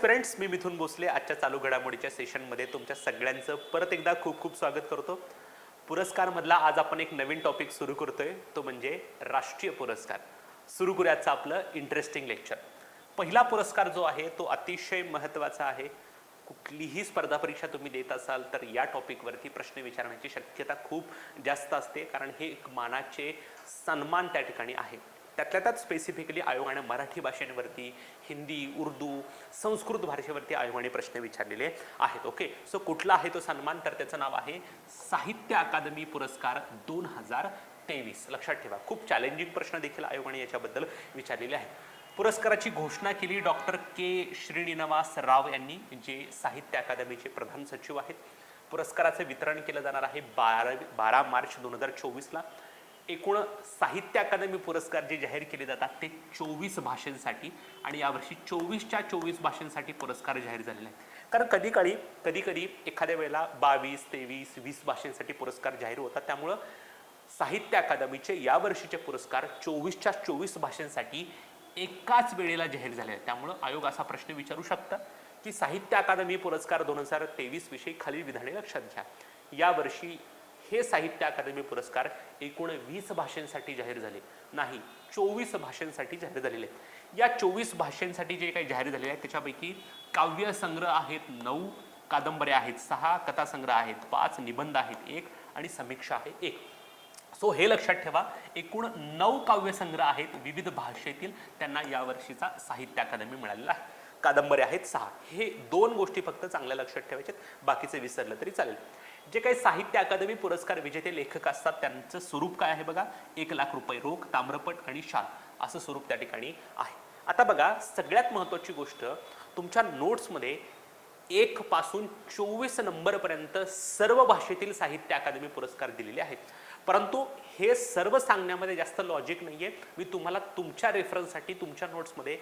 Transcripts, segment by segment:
Friends मी मिथून भोसले. आजच्या चालू घडामोडीच्या सेशनमध्ये तुमच्या सगळ्यांचं परत एकदा खूप खूप स्वागत करतो. पुरस्कारमधला आज आपण एक नवीन टॉपिक सुरू करतोय. तो म्हणजे राष्ट्रीय पुरस्कार. सुरू करूयाचं आपलं इंटरेस्टिंग लेक्चर पहिला पुरस्कार जो आहे तो अतिशय महत्त्वाचा आहे. कुठलीही स्पर्धा परीक्षा तुम्ही देत असाल तर या टॉपिकवरती प्रश्न विचारण्याची शक्यता खूप जास्त असते. कारण हे एक मानाचे सन्मान त्या ठिकाणी आहे. त्यातल्या त्यात स्पेसिफिकली आयोगाने मराठी भाषेवरती हिंदी उर्दू संस्कृत भाषेवरती आयोगाने प्रश्न विचारलेले आहेत. ओके सो कुठला आहे तो सन्मान? तर त्याचं नाव आहे साहित्य अकादमी पुरस्कार दोन हजार तेवीस. लक्षात ठेवा खूप चॅलेंजिंग प्रश्न देखील आयोगाने याच्याबद्दल विचारलेले आहेत. पुरस्काराची घोषणा केली डॉक्टर के श्रीनिवास राव यांनी जे साहित्य अकादमीचे प्रधान सचिव आहेत. पुरस्काराचं वितरण केलं जाणार आहे बारा बारा मार्च दोन हजार चोवीसला. एकूण साहित्य अकादमी पुरस्कार जे जाहीर केले जातात ते चोवीस भाषांसाठी आणि यावर्षी चोवीसच्या चोवीस भाषांसाठी पुरस्कार जाहीर झालेले आहेत. कारण कधी काळी कधी कधी एखाद्या वेळेला बावीस तेवीस वीस भाषांसाठी पुरस्कार जाहीर होतात. त्यामुळं साहित्य अकादमीचे यावर्षीचे पुरस्कार चोवीसच्या चोवीस भाषांसाठी एकाच वेळेला जाहीर झाले आहेत. त्यामुळं आयोग असा प्रश्न विचारू शकता की साहित्य अकादमी पुरस्कार दोन हजार तेवीस विषयी खालील विधाने लक्षात घ्या. यावर्षी हे साहित्य अकादमी पुरस्कार एकूण वीस भाषांसाठी जाहीर झाले. नाही चोवीस भाषांसाठी जाहीर झालेले आहेत. या चोवीस भाषांसाठी जे काही जाहीर झालेले आहेत त्याच्यापैकी काव्य संग्रह आहेत नऊ कादंबऱ्या आहेत सहा कथासंग्रह आहेत पाच निबंध आहेत एक आणि समीक्षा आहे एक. सो हे लक्षात ठेवा एकूण नऊ काव्यसंग्रह आहेत विविध भाषेतील त्यांना यावर्षीचा साहित्य अकादमी मिळालेला आहे. कादंबऱ्या आहेत सहा. हे दोन गोष्टी फक्त चांगल्या लक्षात ठेवायच्यात बाकीचे विसरलं तरी चालेल. जे काही साहित्य अकादमी पुरस्कार विजेते लेखक असतात त्यांचं स्वरूप काय आहे बघा? एक लाख रुपये रोख ताम्रपट आणि शाल असं स्वरूप त्या ठिकाणी आहे. आता बघा सगळ्यात महत्त्वाची गोष्ट तुमच्या नोट्समध्ये एक पासून चोवीस नंबरपर्यंत सर्व भाषेतील साहित्य अकादमी पुरस्कार दिलेले आहेत. परंतु हे सर्व सांगण्यामध्ये जास्त लॉजिक नाही आहे मी तुम्हाला तुमच्या रेफरन्ससाठी तुमच्या नोट्समध्ये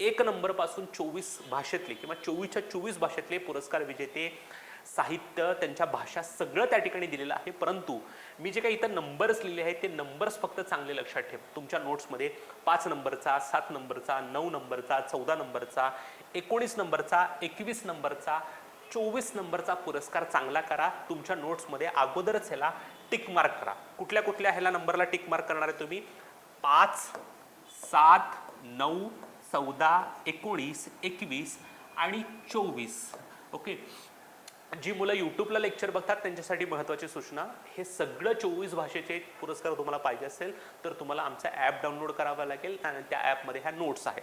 एक नंबरपासून चोवीस भाषेतले किंवा चोवीसच्या चोवीस भाषेतले पुरस्कार विजेते साहित्य त्यांच्या भाषा सगळं त्या ठिकाणी दिलेलं आहे. परंतु मी जे काही इथं नंबर्स लिहिले आहेत ते नंबर्स फक्त चांगले लक्षात ठेव. तुमच्या नोट्समध्ये पाच नंबरचा सात नंबरचा नऊ नंबरचा चौदा नंबरचा एकोणीस नंबरचा एकवीस नंबरचा चोवीस नंबरचा पुरस्कार चांगला करा. तुमच्या नोट्समध्ये अगोदरच ह्याला टिक मार्क करा. कुठल्या कुठल्या ह्याला नंबरला टिक मार्क करणार आहे तुम्ही? पाच सात नऊ चौदा एकोणीस एकवीस आणि चोवीस. ओके जी मुलं यूट्यूबला लेक्चर बघतात त्यांच्यासाठी महत्त्वाची सूचना हे सगळं चोवीस भाषेचे पुरस्कार तुम्हाला पाहिजे असेल तर तुम्हाला आमचा ॲप डाउनलोड करावा लागेल आणि त्या ॲपमध्ये ह्या नोट्स आहेत.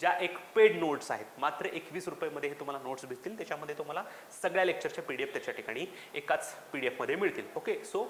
ज्या एक पेड नोट्स आहेत मात्र एकवीस रुपयेमध्ये हे तुम्हाला नोट्स भेटतील त्याच्यामध्ये तुम्हाला सगळ्या लेक्चरच्या पी डी एफ त्याच्या ठिकाणी एकाच पी डी एफमध्ये मिळतील. ओके सो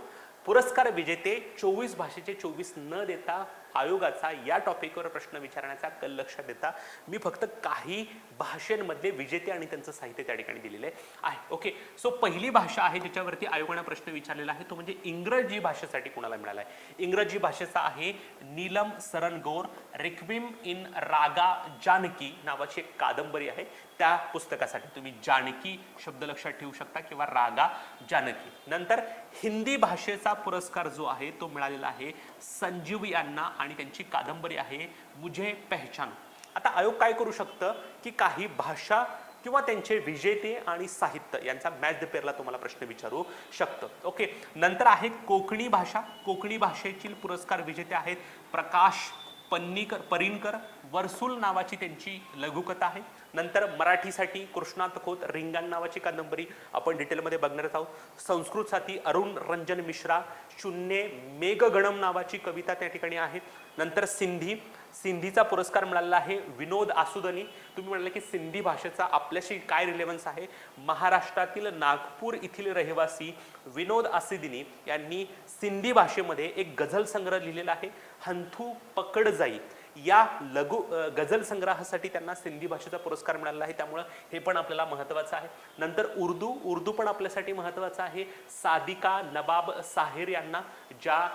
पुरस्कार विजेते चोवीस भाषेचे चोवीस न देता आयोगाचा या टॉपिकवर प्रश्न विचारण्याचा कल लक्षात देता मी फक्त काही भाषेंमधले विजेते आणि त्यांचं साहित्य त्या ठिकाणी दिलेले आहे. ओके. सो पहिली भाषा आहे ज्याच्यावरती आयोगाने प्रश्न विचारलेला आहे तो म्हणजे इंग्रजी भाषेसाठी कुणाला मिळाला आहे इंग्रजी भाषेचा आहे नीलम सरनगोर रिक्विम इन रागा जानकी नावाची एक कादंबरी आहे. त्या पुस्तकासाठी तुम्ही जानकी शब्द लक्षात ठेवू शकता किंवा रागा जानकी. नंतर हिंदी भाषेचा पुरस्कार जो आहे तो मिळालेला आहे संजीव यांना आणि त्यांची कादंबरी आहे मुझे पहचान. आता आयोग काय करू शकतं? की काही भाषा किंवा त्यांचे विजेते आणि साहित्य यांचा मॅच द पेअरला तुम्हाला प्रश्न विचारू शकतं. ओके नंतर आहे कोकणी भाषा. कोकणी भाषेतील पुरस्कार विजेते आहेत प्रकाश पन्नीकर परिणकर. वर्सुल नावाची त्यांची लघुकथा आहे. नंतर मराठीसाठी कृष्णात खोत रिंगाण नावाची कादंबरी आपण डिटेलमध्ये बघणारच आहोत. संस्कृतसाठी अरुण रंजन मिश्रा शून्य मेघगणम नावाची कविता त्या ठिकाणी आहे. नंतर सिंधी सिंधीचा पुरस्कार मिळालेला आहे विनोद आसुदनी. तुम्ही म्हणाले की सिंधी भाषेचा आपल्याशी काय रिलेव्हन्स आहे? महाराष्ट्रातील नागपूर येथील रहिवासी विनोद आसिदिनी यांनी सिंधी भाषेमध्ये एक गझल संग्रह लिहिलेला आहे. हंथू पकड जाई. या लघु गझल संग्रहासाठी त्यांना सिंधी भाषेचा पुरस्कार मिळाला आहे. त्यामुळं हे पण आपल्याला महत्त्वाचं आहे. नंतर उर्दू उर्दू पण आपल्यासाठी महत्त्वाचं आहे. सादिका नबाब साहिर यांना ज्या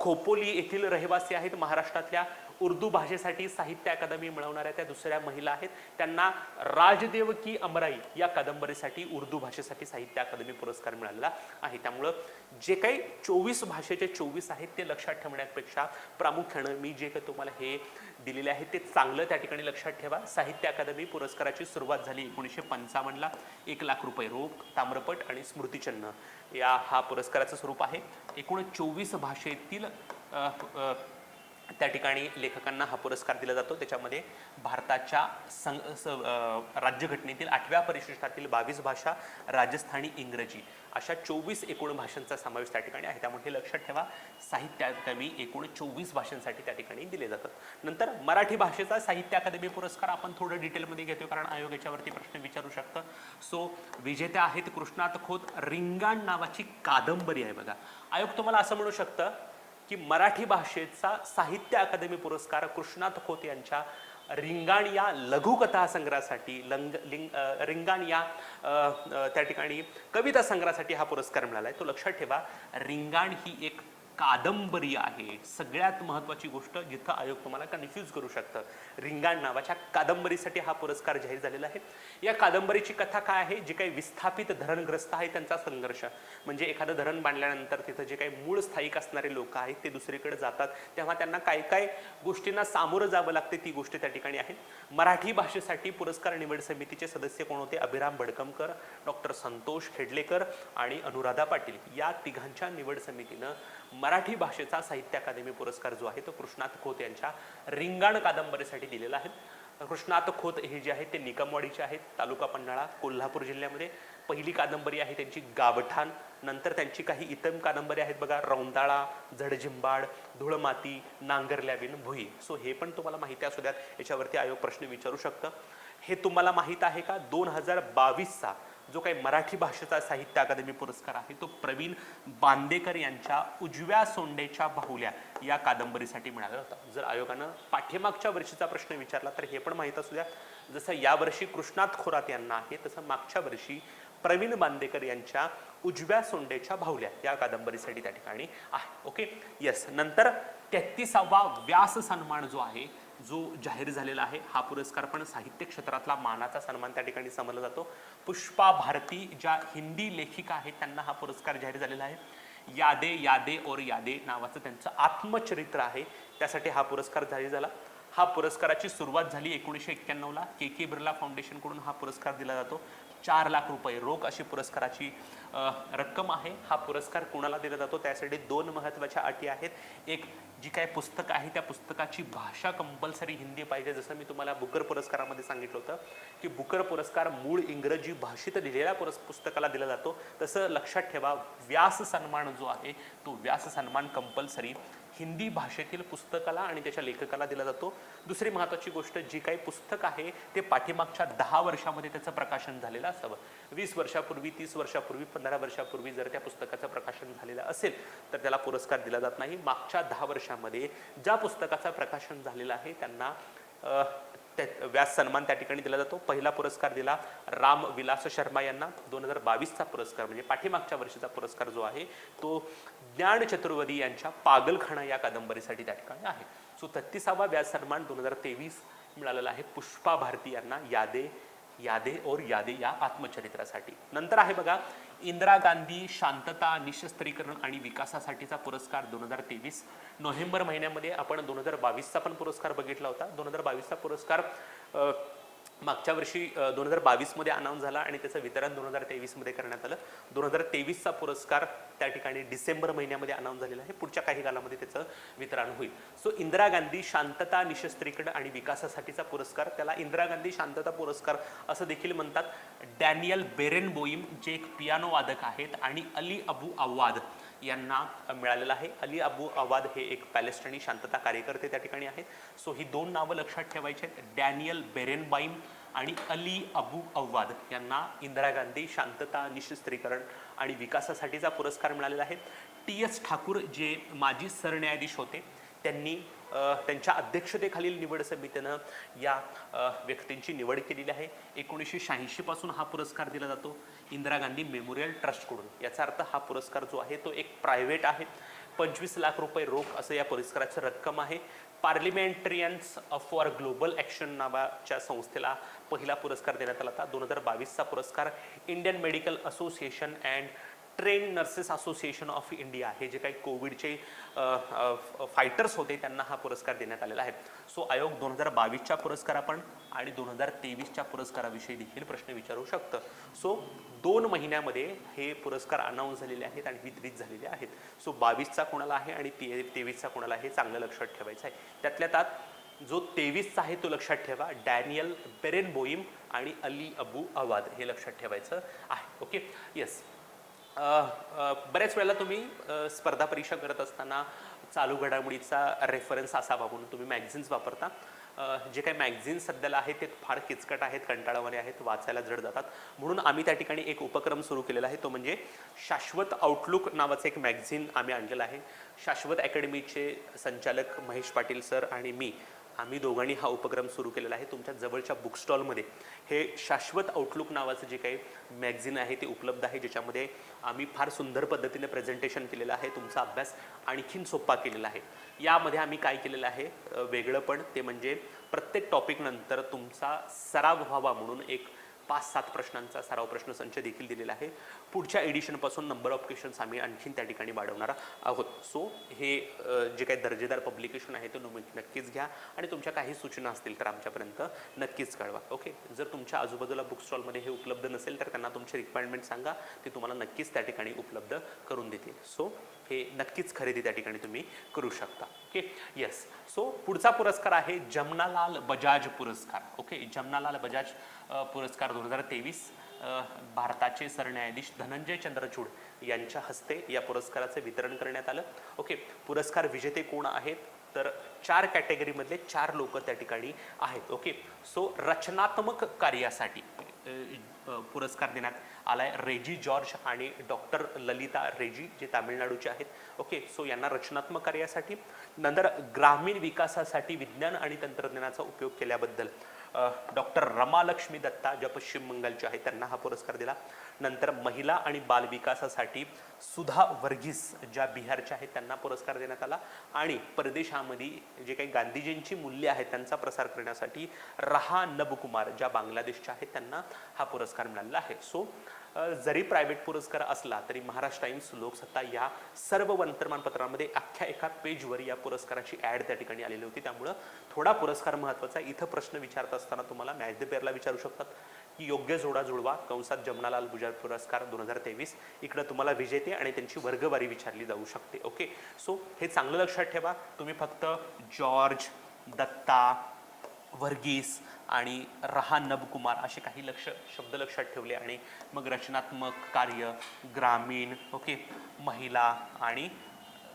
खोपोली येथील रहिवासी आहेत महाराष्ट्रातल्या उर्दू भाषेसाठी साहित्य अकादमी मिळवणाऱ्या त्या दुसऱ्या महिला आहेत. त्यांना राजदेव की अमराई या कादंबरीसाठी उर्दू भाषेसाठी साहित्य अकादमी पुरस्कार मिळालेला आहे. त्यामुळं जे काही चोवीस भाषेचे चोवीस आहेत ते लक्षात ठेवण्यापेक्षा प्रामुख्यानं मी जे काही तुम्हाला हे दिलेले आहे ते चांगलं त्या ठिकाणी लक्षात ठेवा. साहित्य अकादमी पुरस्काराची सुरुवात झाली एकोणीसशे पंचावन्नला. एक लाख रुपये रोख ताम्रपट आणि स्मृतिचिन्ह या हा पुरस्काराचं स्वरूप आहे. एकूण चोवीस भाषेतील त्या ठिकाणी लेखकांना हा पुरस्कार दिला जातो. त्याच्यामध्ये भारताच्या संघ स- राज्यघटनेतील आठव्या परिशिष्टातील बावीस भाषा राजस्थानी इंग्रजी अशा चोवीस एकूण भाषांचा समावेश त्या ठिकाणी आहे. त्यामुळे हे लक्षात ठेवा साहित्य अकादमी एकूण चोवीस भाषांसाठी त्या ठिकाणी दिले जातात. नंतर मराठी भाषेचा साहित्य अकादमी पुरस्कार आपण थोडं डिटेलमध्ये घेतो कारण आयोग याच्यावरती प्रश्न विचारू शकतं. सो विजेत्या आहेत कृष्णात खोत रिंगाण नावाची कादंबरी आहे बघा. आयोग तुम्हाला असं म्हणू शकतं की मराठी भाषेचा साहित्य अकादमी पुरस्कार कृष्णाथ खोत यांच्या रिंगाण या लघुकथा संग्रहासाठी लंग लिंग रिंगाण या त्या ठिकाणी कविता संग्रहासाठी हा पुरस्कार मिळाला आहे तो लक्षात ठेवा रिंगाण ही एक कादंबरी आहे. सगळ्यात महत्त्वाची गोष्ट जिथं आयोग तुम्हाला कन्फ्यूज करू शकतं. रिंगाण नावाच्या कादंबरीसाठी हा पुरस्कार जाहीर झालेला आहे. या कादंबरीची कथा काय आहे? जे काही विस्थापित धरणग्रस्त आहे त्यांचा संघर्ष. म्हणजे एखादं धरण बांधल्यानंतर तिथं जे काही मूळ स्थायिक असणारे लोक आहेत ते दुसरीकडे जातात. तेव्हा त्यांना काय काय गोष्टींना सामोरं जावं लागते ती गोष्ट त्या ठिकाणी आहे. मराठी भाषेसाठी पुरस्कार निवड समितीचे सदस्य कोण होते? अभिराम बडकमकर डॉक्टर संतोष खेडलेकर आणि अनुराधा पाटील. या तिघांच्या निवड समितीनं मराठी भाषेचा साहित्य अकादमी पुरस्कार जो आहे तो कृष्णात खोत यांच्या रिंगाण कादंबरीसाठी दिलेला आहे. कृष्णात खोत हे जे आहे ते निकमवाडीचे आहेत. तालुका पन्हाळा कोल्हापूर जिल्ह्यामध्ये पहिली कादंबरी आहे त्यांची गावठाण. नंतर त्यांची काही इतर कादंबरी आहेत बघा रौंदाळा झडझिंबाड धुळमाती नांगरल्याविन भुई. सो हे पण तुम्हाला माहिती असू द्यात. याच्यावरती आयोग प्रश्न विचारू शकतं. हे तुम्हाला माहीत आहे का? दोन हजार बावीसचा जो काही मराठी भाषेचा साहित्य अकादमी पुरस्कार आहे तो प्रवीण बांदेकर यांच्या उजव्या सोंडेच्या बाहुल्या या कादंबरीसाठी मिळाला होता. जर आयोगानं पाठीमागच्या वर्षीचा प्रश्न विचारला तर हे पण माहीत असू द्या. जसं यावर्षी कृष्णात खोरात यांना आहे तसं मागच्या वर्षी प्रवीण बांदेकर यांच्या उजव्या सोंडेच्या बाहुल्या या कादंबरीसाठी त्या ठिकाणी आहे. ओके येस नंतर तेहतीसावा व्यास सन्मान जो आहे जो जाहीर झालेला आहे हा पुरस्कार पण साहित्य क्षेत्रातला मानाचा सन्मान त्या ठिकाणी समजला जातो. पुष्पा भारती ज्या हिंदी लेखिका आहेत त्यांना हा पुरस्कार जाहीर झालेला आहे. यादे यादे और यादे नावाचं त्यांचं आत्मचरित्र आहे. त्यासाठी हा पुरस्कार जाहीर झाला. हा पुरस्काराची सुरुवात झाली एकोणीसशे एक्क्याण्णवला. के के बिर्ला फाउंडेशनकडून हा पुरस्कार दिला जातो. चार लाख रुपये. रोख अशी पुरस्काराची रक्कम आहे. हा पुरस्कार कुणाला दिला जातो? त्यासाठी दोन महत्त्वाच्या अटी आहेत. एक जी काय पुस्तक आहे त्या पुस्तकाची भाषा कंपल्सरी हिंदी पाहिजे. जसं मी तुम्हाला बुकर पुरस्कारामध्ये सांगितलं होतं की बुकर पुरस्कार मूळ इंग्रजी भाषेत लिहिलेल्या पुरस् पुस्तकाला दिला जातो. तसं लक्षात ठेवा व्यास सन्मान जो आहे तो व्यास सन्मान कंपल्सरी हिंदी भाषेतील पुस्तकाला आणि त्याच्या लेखकाला दिला जातो. दुसरी महत्त्वाची गोष्ट जी काही पुस्तक आहे ते पाठीमागच्या दहा वर्षामध्ये त्याचं प्रकाशन झालेलं असावं. वीस वर्षापूर्वी तीस वर्षापूर्वी पंधरा वर्षापूर्वी जर त्या पुस्तकाचं प्रकाशन झालेलं असेल तर त्याला पुरस्कार दिला जात नाही. मागच्या दहा वर्षामध्ये ज्या पुस्तकाचं प्रकाशन झालेलं आहे त्यांना त्या- व्यास सन्मान त्या ठिकाणी दिला जातो. पहिला पुरस्कार दिला राम विलास शर्मा यांना. दोन हजार बावीसचा पुरस्कार म्हणजे पाठीमागच्या वर्षीचा पुरस्कार जो आहे तो ज्ञान चतुर्वेदी यांच्या पागलखाना या कादंबरीसाठी त्या ठिकाणी आहे. सो तत्तीसावा व्यास सन्मान दोन हजार तेवीस मिळालेला आहे पुष्पा भारती यांना. यादे यादे और यादे या आत्मचरित्रासाठी. नंतर आहे बघा इंदिरा गांधी शांतता निशस्त्रीकरण आणि विकासासाठीचा पुरस्कार दोन हजार तेवीस नोव्हेंबर महिन्यामध्ये आपण दोन हजार बावीसचा पण पुरस्कार बघितला होता. दोन हजार बावीसचा पुरस्कार अ, मागच्या वर्षी दोन हजार बावीसमध्ये अनाऊन्स झाला आणि त्याचं वितरण दोन हजार तेवीसमध्ये करण्यात आलं. दोन हजार तेवीसचा पुरस्कार त्या ठिकाणी डिसेंबर महिन्यामध्ये अनाऊन्स झालेला आहे. पुढच्या काही कालामध्ये त्याचं वितरण होईल. सो इंदिरा गांधी शांतता निशस्त्रीकरण आणि विकासासाठीचा पुरस्कार त्याला इंदिरा गांधी शांतता पुरस्कार असं देखील म्हणतात. डॅनियल बेरेन बोईम जे एक पियानो वादक आहेत आणि अली अबू आव्वाद यांना मिळालेला आहे. अली अबू अवाद हे एक पॅलेस्टिनी शांतता कार्यकर्ते त्या ठिकाणी आहेत. सो ही दोन नावं लक्षात ठेवायची आहेत. डॅनियल बेरेनबाईम आणि अली अबू अव्वाद यांना इंदिरा गांधी शांतता निशस्त्रीकरण आणि विकासासाठीचा पुरस्कार मिळालेला आहे. टी एस ठाकूर जे माजी सरन्यायाधीश होते त्यांनी त्यांच्या अध्यक्षतेखालील निवड समितीनं या व्यक्तींची निवड केलेली आहे. एकोणीसशे शहाऐंशीपासून हा पुरस्कार दिला जातो. इंदिरा गांधी मेमोरियल ट्रस्टकडून. याचा अर्थ हा पुरस्कार जो आहे तो एक प्रायव्हेट आहे. पंचवीस लाख रुपये रोख असं या पुरस्काराची रक्कम आहे. पार्लिमेंटरियन्स फॉर ग्लोबल ॲक्शन नावाच्या संस्थेला पहिला पुरस्कार देण्यात आला होता. दोन हजार बावीसचा पुरस्कार. Indian medical association and train nurses association of India हे जे काही कोविडचे फायटर्स होते त्यांना हा पुरस्कार देण्यात आलेला आहे. सो आयोग दोन हजार बावीसच्या पुरस्कारापण आणि दोन हजार तेवीसच्या पुरस्काराविषयी देखील प्रश्न विचारू शकतं. सो दोन महिन्यामध्ये हे पुरस्कार अनाऊन्स झालेले आहेत आणि वितरित झालेले आहेत. सो बावीसचा कोणाला आहे आणि ते तेवीसचा कोणाला आहे चांगलं लक्षात ठेवायचं आहे. त्यातल्या त्यात जो तेवीसचा आहे तो लक्षात ठेवा. डॅनियल बेरेनबोईम आणि अली अबू अवाद हे लक्षात ठेवायचं आहे. ओके येस बऱ्याच वेळेला तुम्ही स्पर्धा परीक्षा करत असताना चालू घडामोडीचा रेफरन्स असावा म्हणून तुम्ही मॅगझिन्स वापरता. जे काही मॅगझिन्स सध्याला आहेत ते फार किचकट आहेत कंटाळावाने आहेत वाचायला जड जातात. म्हणून आम्ही त्या ठिकाणी एक उपक्रम सुरू केलेला आहे तो म्हणजे शाश्वत आउटलुक नावाचं एक मॅगझिन आम्ही आणलेलं आहे. शाश्वत अकॅडमीचे संचालक महेश पाटील सर आणि मी आम्ही दोघांनी हा उपक्रम सुरू केलेला आहे. तुमच्या जवळच्या बुकस्टॉलमध्ये हे शाश्वत आउटलुक नावाचं जे काही मॅगझिन आहे ते उपलब्ध आहे ज्याच्यामध्ये आम्ही फार सुंदर पद्धतीने प्रेझेंटेशन केलेलं आहे तुमचा अभ्यास आणखीन सोपा केलेला आहे. यामध्ये आम्ही काय केलेलं आहे? वेगळं पण ते म्हणजे प्रत्येक टॉपिकनंतर तुमचा सराव व्हावा म्हणून एक पाच सात प्रश्नांचा सराव प्रश्न संच देखील दिलेला आहे. पुढच्या एडिशनपासून नंबर ऑफ क्वेश्चन्स आम्ही आणखीन त्या ठिकाणी वाढवणार आहोत. सो हे जे काही दर्जेदार पब्लिकेशन आहे ते तुम्ही नक्कीच घ्या आणि तुमच्या काही सूचना असतील तर आमच्यापर्यंत नक्कीच कळवा. ओके जर तुमच्या आजूबाजूला बुक स्टॉलमध्ये हे उपलब्ध नसेल तर त्यांना तुमची रिक्वायरमेंट सांगा. ते तुम्हाला नक्कीच त्या ठिकाणी उपलब्ध करून देतील. सो हे नक्कीच खरेदी त्या ठिकाणी तुम्ही करू शकता. ओके येस सो पुढचा पुरस्कार आहे जमनालाल बजाज पुरस्कार. ओके जमनालाल बजाज पुरस्कार दोन हजार तेवीस भारताचे सरन्यायाधीश धनंजय चंद्रचूड यांच्या हस्ते या पुरस्काराचे वितरण करण्यात आलं. ओके पुरस्कार विजेते कोण आहेत? तर चार कॅटेगरीमधले चार लोक त्या ठिकाणी आहेत. ओके सो रचनात्मक कार्यासाठी पुरस्कार देण्यात आलाय रेजी जॉर्ज आणि डॉक्टर ललिता रेजी जे तामिळनाडूचे आहेत. ओके सो यांना रचनात्मक कार्यासाठी नंतर ग्रामीण विकासासाठी विज्ञान आणि तंत्रज्ञानाचा उपयोग केल्याबद्दल. डॉक्टर रमालक्ष्मी दत्ता ज्या पश्चिम बंगालच्या आहेत त्यांना हा पुरस्कार दिला. नंतर महिला आणि बालविकासासाठी सुधा वर्गीस ज्या बिहारच्या आहेत त्यांना पुरस्कार देण्यात आला. आणि परदेशामध्ये जे काही गांधीजींची मूल्य आहेत त्यांचा प्रसार करण्यासाठी रहा नबकुमार ज्या बांगलादेशच्या आहेत त्यांना हा पुरस्कार मिळालेला आहे. सो जरी प्रायव्हेट पुरस्कार असला तरी महाराष्ट्र टाइम्स लोकसत्ता या सर्व वर्तमानपत्रामध्ये अख्ख्या एका पेजवर या पुरस्काराची ॲड त्या ठिकाणी आलेली होती. त्यामुळं थोडा पुरस्कार महत्त्वाचा इथं प्रश्न विचारत असताना तुम्हाला मॅच द पेअरला विचारू शकतात. की योग्य जोडा जुळवा. कंसात जमनालाल बुजार पुरस्कार दोन हजार तेवीस. इकडं तुम्हाला विजेते आणि त्यांची वर्गवारी विचारली जाऊ शकते. ओके? सो हे चांगलं लक्षात ठेवा. तुम्ही फक्त जॉर्ज दत्ता वर्गीस आणि रहा नबकुमार असे काही लक्ष शब्द लक्षात ठेवले आणि मग रचनात्मक कार्य ग्रामीण ओके महिला आणि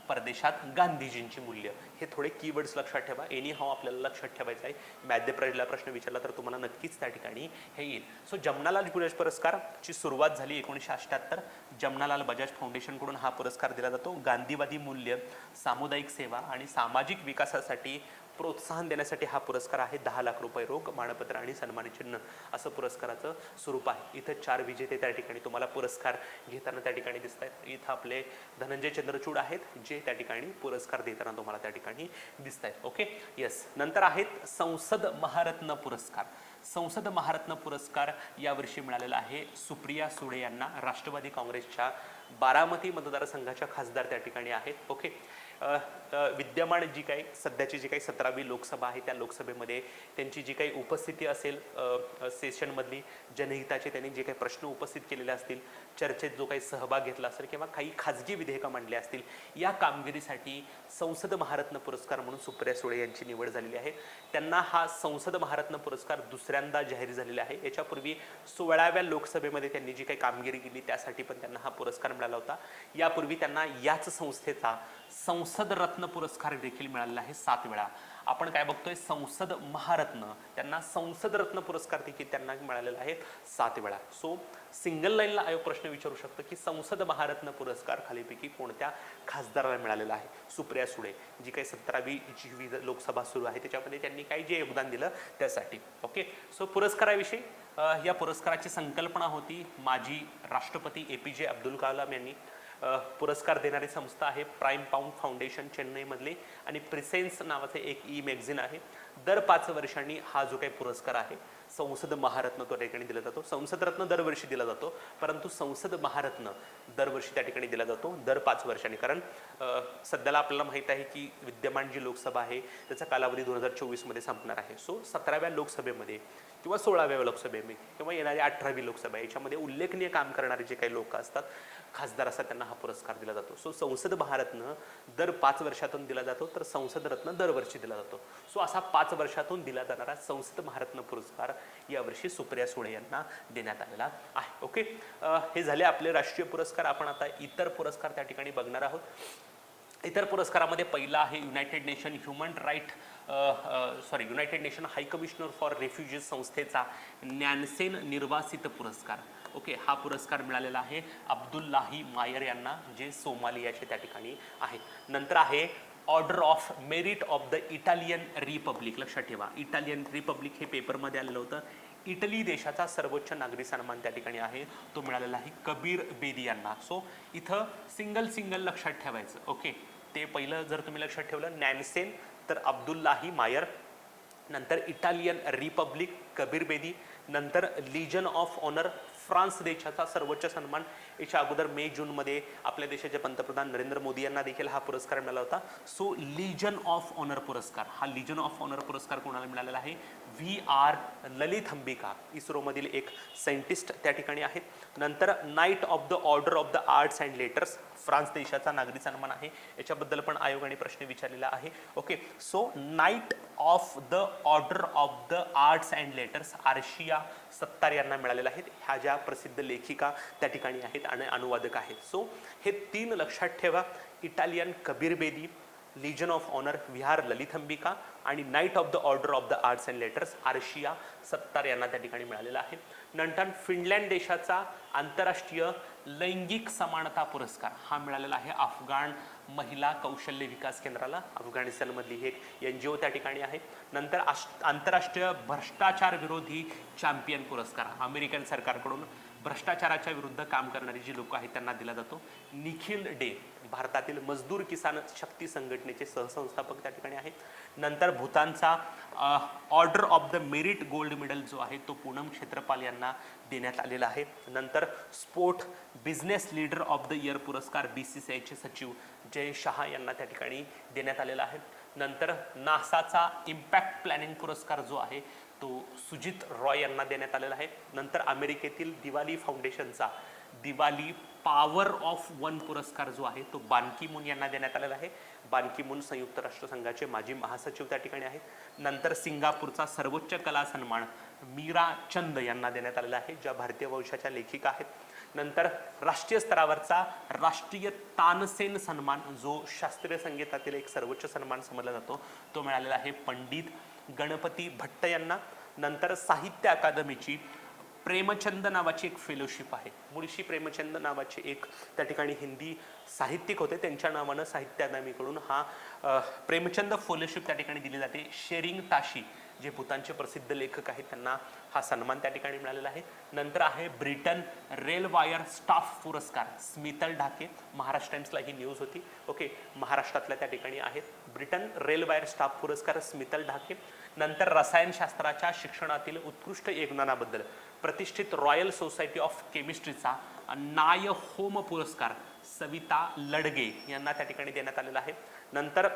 परदेशात गांधीजींची मूल्य. हे थोडे कीवर्ड्स लक्षात ठेवा. एनी हाव आपल्याला लक्षात ठेवायचं आहे. मॅद्य प्रश्न विचारला तर तुम्हाला नक्कीच त्या ठिकाणी हे येईल. सो जमनालाल बजाज पुरस्कारची सुरुवात झाली एकोणीसशे अठ्ठ्याहत्तर. जमनालाल बजाज फाउंडेशनकडून हा पुरस्कार दिला जातो. गांधीवादी मूल्य सामुदायिक सेवा आणि सामाजिक विकासासाठी प्रोत्साहन देण्यासाठी हा पुरस्कार आहे. दहा लाख रुपये रोख मानपत्र आणि सन्मानचिन्ह असं पुरस्काराचं स्वरूप आहे. इथं चार विजेते त्या ठिकाणी तुम्हाला पुरस्कार घेताना त्या ठिकाणी दिसत आहेत इथं आपले धनंजय चंद्रचूड आहेत जे त्या ठिकाणी पुरस्कार देताना तुम्हाला त्या ठिकाणी दिसत आहेत ओके येस नंतर आहेत संसद महारत्न पुरस्कार. संसद महारत्न पुरस्कार यावर्षी मिळालेला आहे. सुप्रिया सुळे यांना राष्ट्रवादी काँग्रेसच्या बारामती मतदारसंघाच्या खासदार त्या ठिकाणी आहेत. ओके विद्यमान जी काही सध्याची जी काही सतरावी लोकसभा आहे त्या लोकसभेमध्ये त्यांची जी काही उपस्थिती असेल सेशनमधली जनहिताचे त्यांनी जे काही प्रश्न उपस्थित केलेले असतील चर्चेत जो काही सहभाग घेतला असेल किंवा काही खाजगी विधेयकं मांडली असतील या कामगिरीसाठी संसद महारत्न पुरस्कार म्हणून सुप्रिया सुळे यांची निवड झालेली आहे. त्यांना हा संसद महारत्न पुरस्कार दुसऱ्यांदा जाहीर झालेला आहे. याच्यापूर्वी सोळाव्या लोकसभेमध्ये त्यांनी जी काही कामगिरी केली त्यासाठी पण त्यांना हा पुरस्कार मिळाला होता. यापूर्वी त्यांना याच संस्थेचा संसद रत्न पुरस्कार देखील मिळालेला आहे सात वेळा. आपण काय बघतोय? संसद महारत्न. त्यांना संसद रत्न पुरस्कार देखील त्यांना मिळालेला आहे सात वेळा. सो सिंगल लाईनला आयोग प्रश्न विचारू शकतो की संसद महारत्न पुरस्कार खालीपैकी कोणत्या खासदाराला मिळालेला आहे? सुप्रिया सुळे जी काही सतरावी जी लोकसभा सुरू आहे त्याच्यामध्ये त्यांनी काही जे योगदान दिलं त्यासाठी. ओके सो पुरस्काराविषयी या पुरस्काराची संकल्पना होती माजी राष्ट्रपती ए पी जे अब्दुल कलाम यांनी. पुरस्कार देणारी संस्था आहे प्राईम पाऊंड फाउंडेशन चेन्नईमधली आणि प्रिसेन्स नावाचं एक ई मॅगझिन आहे. दर पाच वर्षांनी हा जो काही पुरस्कार आहे संसद महारत्न तो त्या ठिकाणी दिला जातो. संसद रत्न दरवर्षी दिला जातो परंतु संसद महारत्न दरवर्षी त्या ठिकाणी दिला जातो दर पाच वर्षांनी. कारण सध्याला आपल्याला माहीत आहे की विद्यमान जी लोकसभा आहे त्याचा कालावधी दोन हजार चोवीसमध्ये संपणार आहे. सो सतराव्या लोकसभेमध्ये किंवा सोळाव्या लोकसभेमध्ये किंवा येणारी अठरावी लोकसभा याच्यामध्ये उल्लेखनीय काम करणारे जे काही लोक असतात खासदार असतात त्यांना हा पुरस्कार दिला जातो. सो संसद भारतनं दर पाच वर्षातून दिला जातो तर संसद रत्न दरवर्षी दिला जातो. सो असा पाच वर्षातून दिला जाणारा संसद भारतनं पुरस्कार यावर्षी सुप्रिया सुळे यांना देण्यात आलेला आहे. ओके हे झाले आपले राष्ट्रीय पुरस्कार. आपण आता इतर पुरस्कार त्या ठिकाणी बघणार आहोत. इतर पुरस्कारामध्ये पहिला आहे united nation human right sorry united nation high commissioner for refugees संस्थेचा ज्ञानसेन निर्वासित पुरस्कार. ओके हा पुरस्कार मिळालेला आहे अब्दुल्लाही मायर यांना जे सोमालियाचे त्या ठिकाणी आहे नंतर आहे Order of Merit of the Italian Republic लक्षात ठेवा इटालियन रिपब्लिक हे पेपरमध्ये आलेलं होतं. इटली देशाचा सर्वोच्च नागरी सन्मान त्या ठिकाणी आहे. तो मिळालेला आहे कबीर बेदी यांना. सो इथं सिंगल सिंगल लक्षात ठेवायचं. ओके ते पहिलं जर तुम्ही लक्षात ठेवलं नॅनसेन तर अब्दुल्लाही मायर नंतर इटालियन रिपब्लिक कबीर बेदी नंतर लिजन ऑफ ऑनर फ्रान्स देशाचा सर्वोच्च सन्मान याच्या अगोदर मे जूनमध्ये आपल्या देशाचे पंतप्रधान नरेंद्र मोदी यांना देखील हा पुरस्कार मिळाला होता. सो लिजन ऑफ ऑनर पुरस्कार. हा लिजन ऑफ ऑनर पुरस्कार कोणाला मिळालेला आहे? व्ही आर ललित अंबिका इस्रोमधील एक सायंटिस्ट त्या ठिकाणी आहेत. नंतर Knight of the Order of the Arts and Letters France देशाचा नागरी सन्मान आहे. याच्याबद्दल पण आयोगाने प्रश्न विचारलेला आहे. Okay so Knight of the Order of the Arts and Letters Arshia Sattar यांना मिळालेल्या आहेत. ह्या ज्या प्रसिद्ध लेखिका त्या ठिकाणी आहेत आणि अनुवादक आहेत. सो हे तीन लक्षात ठेवा. Italian Kabir Bedi Legion of Honour V R Lalit Ambika आणि Knight of the Order of the Arts and Letters Arshia Sattar यांना त्या ठिकाणी मिळालेला आहे. नंतर फिनलँड देशाचा आंतरराष्ट्रीय लैंगिक समानता पुरस्कार हा मिळालेला आहे अफगाण महिला कौशल्य विकास केंद्राला. अफगाणिस्तानमधली ही एक एन जी ओ त्या ठिकाणी आहे. नंतर आश आंतरराष्ट्रीय भ्रष्टाचार विरोधी चॅम्पियन पुरस्कार अमेरिकन सरकारकडून भ्रष्टाचाराच्या विरुद्ध काम करणारी जी लोक आहेत त्यांना दिला जातो निखिल डे. भारतातील मजदूर किसान शक्ती संघटनेचे सहसंस्थापक त्या ठिकाणी आहेत. नंतर भूतानचा Order of the Merit gold medal जो आहे तो पूनम क्षेत्रपाल यांना देण्यात आलेला आहे. नंतर Sport Business Leader of the Year पुरस्कार बी सी सी आयचे सचिव जय शहा यांना त्या ठिकाणी देण्यात आलेला आहे. नंतर नासाचा इम्पॅक्ट प्लॅनिंग पुरस्कार जो आहे तो सुजित रॉय यांना देण्यात आलेला आहे. नंतर अमेरिकेतील दिवाली फाउंडेशनचा दिवाली पॉवर ऑफ वन पुरस्कार जो आहे तो बानकी यांना देण्यात आलेला आहे. बानकी मून संयुक्त राष्ट्रसंघाचे माजी महासचिव त्या ठिकाणी आहेत. नंतर सिंगापूरचा सर्वोच्च कला सन्मान मीरा चंद यांना देण्यात आलेला आहे ज्या भारतीय वंशाच्या लेखिका आहेत. नंतर राष्ट्रीय स्तरावरचा राष्ट्रीय तानसेन सन्मान जो शास्त्रीय संगीतातील एक सर्वोच्च सन्मान समजला जातो तो मिळालेला आहे पंडित गणपती भट्ट यांना नंतर साहित्य अकादमीची प्रेमचंद नावाची एक फेलोशिप आहे. मुळशी प्रेमचंद नावाचे एक त्या ठिकाणी हिंदी साहित्यिक होते. त्यांच्या नावानं साहित्य अकादमीकडून हा प्रेमचंद फेलोशिप त्या ठिकाणी दिली जाते. शेरिंग ताशी जे भूतानचे प्रसिद्ध लेखक आहेत त्यांना हा सन्मान त्या ठिकाणी मिळालेला आहे. नंतर आहे ब्रिटन रेल वायर स्टाफ पुरस्कार स्मितल ढाके महाराष्ट्र टाइम्सला ही न्यूज होती. ओके महाराष्ट्रातल्या त्या ठिकाणी आहेत. ब्रिटन रेलवायर स्टाफ पुरस्कार स्मितल ढाके नंतर रसायनशास्त्राच्या शिक्षणातील उत्कृष्ट योगदानाबद्दल प्रतिष्ठित रॉयल सोसायटी ऑफ केमिस्ट्रीचा नाय होम पुरस्कार सविता लडगे यांना त्या ठिकाणी देण्यात आलेला आहे. नंतर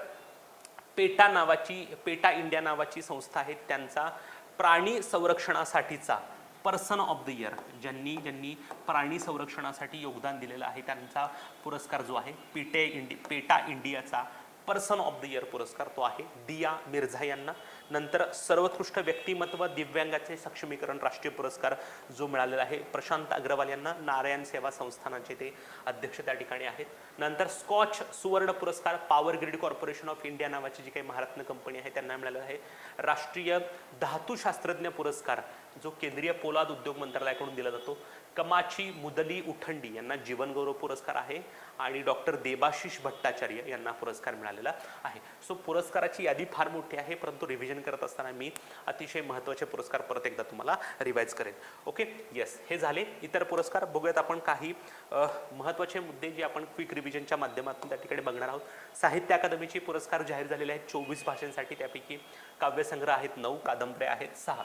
पेटा नावाची पेटा इंडिया नावाची संस्था आहे. त्यांचा प्राणी संरक्षणासाठीचा पर्सन ऑफ द इयर ज्यांनी ज्यांनी प्राणी संरक्षणासाठी योगदान दिलेलं आहे त्यांचा पुरस्कार जो आहे पेटे इंडि पेटा इंडियाचा पर्सन ऑफ द इयर पुरस्कार तो आहे दिया मिर्झा यांना. नंतर सर्वोत्कृष्ट व्यक्तिमत्व दिव्यांगाचे सक्षमीकरण राष्ट्रीय पुरस्कार जो मिळालेला आहे. प्रशांत अग्रवाल यांना नारायण सेवा संस्थानाचे ते अध्यक्ष त्या ठिकाणी आहेत. नंतर स्कॉच सुवर्ण पुरस्कार Power Grid Corporation of India नावाची जी काही महारत्न कंपनी आहे त्यांना मिळालेला आहे. राष्ट्रीय धातुशास्त्रज्ञ पुरस्कार जो केंद्रीय पोलाद उद्योग मंत्रालयाकडून दिला जातो. कमाची मुदली उठंडी यांना जीवनगौरव पुरस्कार आहे आणि डॉक्टर देबाशिष भट्टाचार्य यांना पुरस्कार मिळालेला आहे. सो पुरस्काराची यादी फार मोठी आहे परंतु रिव्हिजन करत असताना मी अतिशय महत्त्वाचे पुरस्कार परत एकदा तुम्हाला रिवाईज करेन. ओके येस हे झाले इतर पुरस्कार. बघूयात आपण काही महत्त्वाचे मुद्दे जे आपण क्विक रिव्हिजनच्या माध्यमातून त्या ठिकाणी बघणार आहोत. साहित्य अकादमीचे पुरस्कार जाहीर झालेले आहेत. चोवीस भाषांसाठी त्यापैकी काव्यसंग्रह आहेत नऊ कादंबऱ्या आहेत सहा.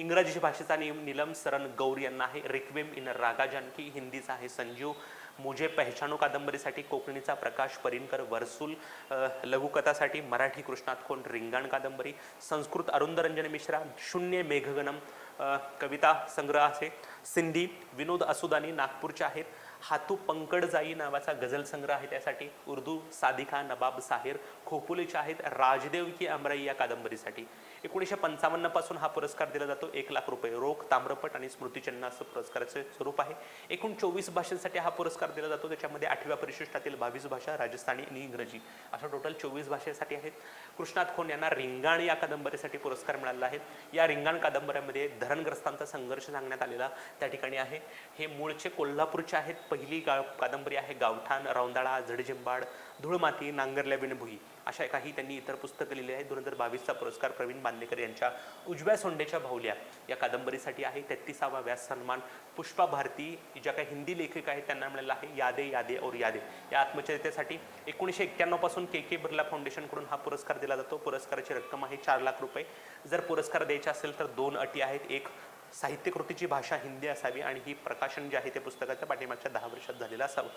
इंग्रजी भाषेचा नियम नीलम सरन गौर यांना आहे. रिक्वेम इन रागा जानकी हिंदीचा आहे संजीव मुझे पहचानो कादंबरीसाठी कोकणीचा प्रकाश परिणकर वरसूल. लघुकथासाठी मराठी कृष्णात कोण रिंगाण कादंबरी. संस्कृत अरुंदरंजन मिश्रा शून्य मेघगणम. कविता संग्रह आहे. सिंधी विनोद असुदानी नागपूरच्या आहेत. हातू पंकड जाई नावाचा गझल संग्रह आहे त्यासाठी. उर्दू सादिका नबाब साहिर खोपुलेचे आहेत. राजदेव की अमराई या कादंबरीसाठी. एकोणीसशे पंचावन्नपासून हा पुरस्कार दिला जातो. एक लाख रुपये रोख ताम्रपट आणि स्मृतिचिन्ह असं पुरस्काराचे स्वरूप आहे. एकूण चोवीस भाषांसाठी हा पुरस्कार दिला जातो. त्याच्यामध्ये आठव्या परिशिष्टातील बावीस भाषा राजस्थानी आणि इंग्रजी अशा टोटल चोवीस भाषेसाठी आहेत. कृष्णात खोन यांना रिंगाण या कादंबरीसाठी पुरस्कार मिळाला आहे. या रिंगाण कादंबऱ्यामध्ये धरणग्रस्तांचा संघर्ष सांगण्यात आलेला त्या ठिकाणी आहे. हे मूळचे कोल्हापूरचे आहेत. पहिली गा कादंबरी आहे. गावठाण रौंदाळा झडजिंबाड धूळमाती नांगरल्या विणभुई अशा काही त्यांनी इतर पुस्तकं लिहिली आहेत. दोन हजार बावीसचा पुरस्कार प्रवीण बांदेकर यांच्या उजव्या सोंडेच्या भावल्या या कादंबरीसाठी आहे. तेहतीसावा व्यास सन्मान पुष्पा भारती ज्या काही हिंदी लेखिका आहेत त्यांना मिळालेला आहे. यादे यादे और यादे या आत्मचरितेसाठी एकोणीसशे एक्क्याण्णवपासून के के बिर्ला फाउंडेशनकडून हा पुरस्कार दिला जातो. पुरस्काराची रक्कम आहे चार लाख रुपये. जर पुरस्कार द्यायचा असेल तर दोन अटी आहेत. एक साहित्यकृतीची भाषा हिंदी असावी आणि ही प्रकाशन जे आहे ते पुस्तकाच्या पाठीमागच्या दहा वर्षात झालेलं असावं.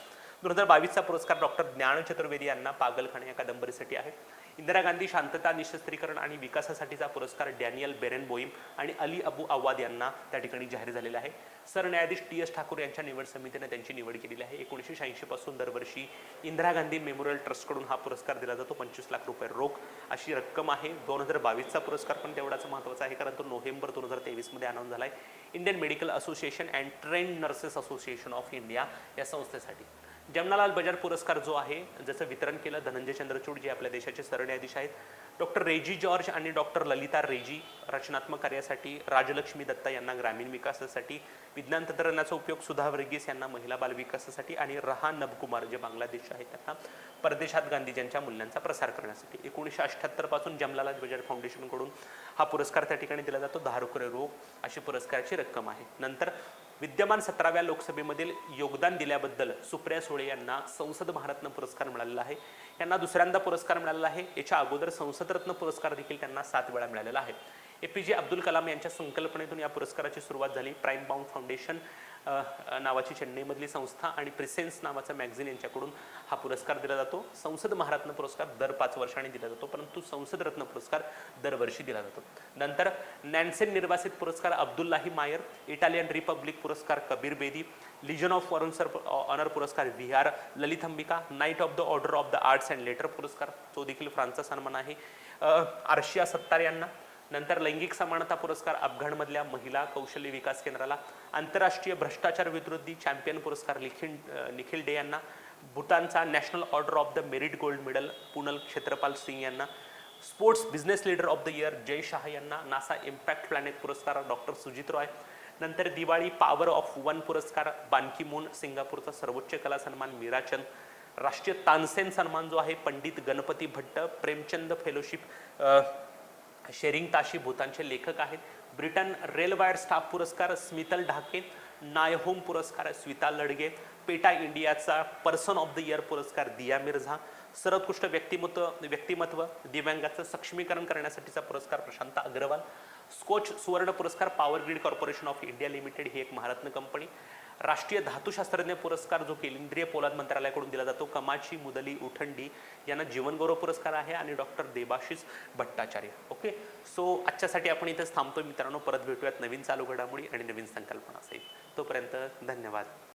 दोन हजार बावीसचा पुरस्कार डॉक्टर ज्ञान चतुर्वेदी यांना पागलखाने या कादंबरीसाठी आहे. इंदिरा गांधी शांतता निशस्त्रीकरण आणि विकासासाठीचा पुरस्कार डॅनियल बेरेन बोईम आणि अली अबू आवाद यांना त्या ठिकाणी जाहीर झालेला आहे. सरन्यायाधीश टी एस ठाकूर यांच्या निवड समितीने त्यांची निवड केलेली आहे. एकोणीसशे शहाऐंशी पासून दरवर्षी इंदिरा गांधी मेमोरियल ट्रस्टकडून हा पुरस्कार दिला जातो. पंचवीस लाख रुपये रोख अशी रक्कम आहे. दोन हजार बावीसचा पुरस्कार पण तेवढाच महत्त्वाचा आहे कारण तो नोव्हेंबर दोन हजार तेवीसमध्ये अनाऊन्स झाला आहे Indian Medical Association and Trained Nurses Association of India या संस्थेसाठी. जमनालाल बजाज पुरस्कार जो आहे ज्याचं वितरण केलं धनंजय चंद्रचूड जे आपल्या देशाचे सरन्यायाधीश आहेत डॉक्टर रेजी जॉर्ज आणि डॉक्टर ललिता रेजी रचनात्मक कार्यासाठी राजलक्ष्मी दत्ता यांना ग्रामीण विकासासाठी विज्ञान तंत्रज्ञानाचा उपयोग सुधा वर्गीस यांना महिला बाल विकासासाठी आणि रहा नबकुमार जे बांगलादेश आहेत त्यांना परदेशात गांधीजींच्या मूल्यांचा प्रसार करण्यासाठी. एकोणीसशे अठ्याहत्तरपासून जमलाल बजाज फाउंडेशनकडून हा पुरस्कार त्या ठिकाणी दिला जातो. दहा रुपये रोख अशी पुरस्काराची रक्कम आहे. नंतर विद्यमान सतराव्या लोकसभेमधील योगदान दिल्याबद्दल सुप्रिया सुळे यांना संसद महारत्न पुरस्कार मिळालेला आहे. यांना दुसऱ्यांदा पुरस्कार मिळालेला आहे. याच्या अगोदर संसदरत्न पुरस्कार देखील त्यांना सात वेळा मिळालेला आहे. ए पी जे अब्दुल कलाम यांच्या संकल्पनेतून या पुरस्काराची सुरुवात झाली. प्राईम बाउंड फाउंडेशन नावाची चेन्नईमधली संस्था आणि प्रिसेन्स नावाचा मॅगझिन यांच्याकडून हा पुरस्कार दिला जातो. संसद महारत्न पुरस्कार दर पाच वर्षांनी दिला जातो परंतु संसद रत्न पुरस्कार दरवर्षी दिला जातो. नंतर नॅन्सेन निर्वासित पुरस्कार अब्दुल्लाही मायर इटालियन रिपब्लिक पुरस्कार Kabir Bedi Legion of Varun sir Honour पुरस्कार V R Lalit Ambika Knight of the Order of the Arts and Letter पुरस्कार तो देखील फ्रान्सचा सन्मान आहे. आर्शिया सत्तार यांना नंतर लैंगिक समानता पुरस्कार अफगाणमधल्या महिला कौशल्य विकास केंद्राला आंतरराष्ट्रीय भ्रष्टाचार विरोधी चॅम्पियन पुरस्कार निखिल निखिल डे यांना भूतानचा national order of the merit gold medal Punhal क्षेत्रपाल सिंग यांना sports business leader of the year Jay Shah यांना नासा इम्पॅक्ट प्लॅनेट पुरस्कार डॉक्टर सुजित रॉय नंतर दिवाळी पॉवर ऑफ वन पुरस्कार बानकी मून सिंगापूरचा सर्वोच्च कला सन्मान मीराचंद राष्ट्रीय तानसेन सन्मान जो आहे पंडित गणपती भट्ट प्रेमचंद फेलोशिप शेरिंग ताशी भूतानचे लेखक आहेत. ब्रिटन रेलवायर स्टाफ पुरस्कार स्मितल ढाके. नायहोम पुरस्कार स्विता लडगे. पेटा इंडियाचा पर्सन ऑफ द इयर पुरस्कार दिया मिर्झा. सर्वोत्कृष्ट व्यक्तिमत्व व्यक्तिमत्व दिव्यांगाचं सक्षमीकरण करण्यासाठीचा पुरस्कार प्रशांत अग्रवाल. स्कोच सुवर्ण पुरस्कार Power Grid Corporation of India Limited ही एक महारत्न कंपनी. राष्ट्रीय धातुशास्त्रज्ञ पुरस्कार जो केंद्रीय पोलाद मंत्रालयाकडून दिला जातो कमाची मुदली उठंडी यांना जीवनगौरव पुरस्कार आहे आणि doctor Debashish Bhattacharya. Okay? So आजच्यासाठी आपण इथेच थांबतो मित्रांनो. परत भेटूयात नवीन चालू घडामोडी आणि नवीन संकल्पना असेल तोपर्यंत धन्यवाद.